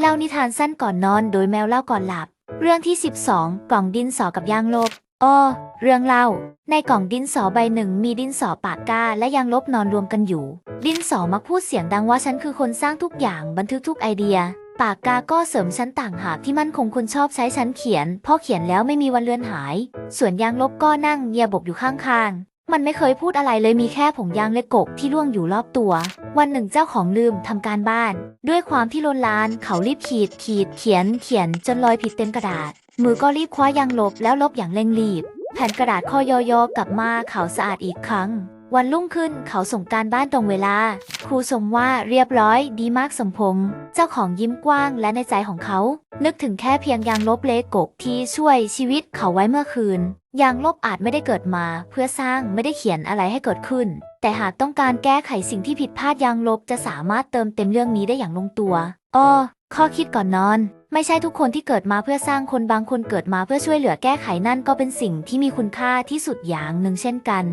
เล่านิทานสั้นก่อนนอนโดยแมวเล่าก่อนหลับ เรื่องที่ 12 กล่องดินสอกับยางลบอ้อเรื่องเล่า ในกล่องดินสอใบหนึ่งมีดินสอปากกาและยางลบนอนรวมกันอยู่ ดินสอมักพูดเสียงดังว่าฉันคือคนสร้างทุกอย่างบันทึกทุกไอเดีย ปากกาก็เสริมฉันต่างหากที่มั่นคงคนชอบใช้ฉันเขียนเพราะเขียนแล้วไม่มีวันเลือนหาย ส่วนยางลบก็นั่งเยียบบกอยู่ข้างๆ มันไม่เคยพูดอะไรเลยมีแค่ผงยางเล็กกที่ล่วงอยู่รอบตัว วันหนึ่งเจ้าของลืมทำการบ้าน ด้วยความที่ลนลาน เขารีบขีดขีดเขียนเขียนจนรอยผิดเต็มกระดาษ มือก็รีบคว้ายางลบแล้วลบอย่างเร่งรีบ แผ่นกระดาษข้อยอยอกลับมาขาวสะอาดอีกครั้ง วันรุ่งขึ้นเขาส่งการบ้านตรงเวลา ครูชมว่าเรียบร้อยดีมากสมพงษ์เจ้าของยิ้มกว้างและในใจของเขา นึกถึงแค่เพียงยางลบเล็กกกที่ช่วยชีวิตเขาไว้เมื่อคืน ยางลบอาจไม่ได้เกิดมา เพื่อสร้างไม่ได้เขียนอะไรให้เกิดขึ้น แต่หากต้องการแก้ไขสิ่งที่ผิดพลาดยางลบจะสามารถเติมเต็มเรื่องนี้ได้อย่างลงตัวอ้อข้อคิดก่อนนอน ไม่ใช่ทุกคนที่เกิดมาเพื่อสร้างคนบางคนเกิดมาเพื่อช่วยเหลือแก้ไขนั่นก็เป็นสิ่งที่มีคุณค่าที่สุดอย่างหนึ่งเช่นกัน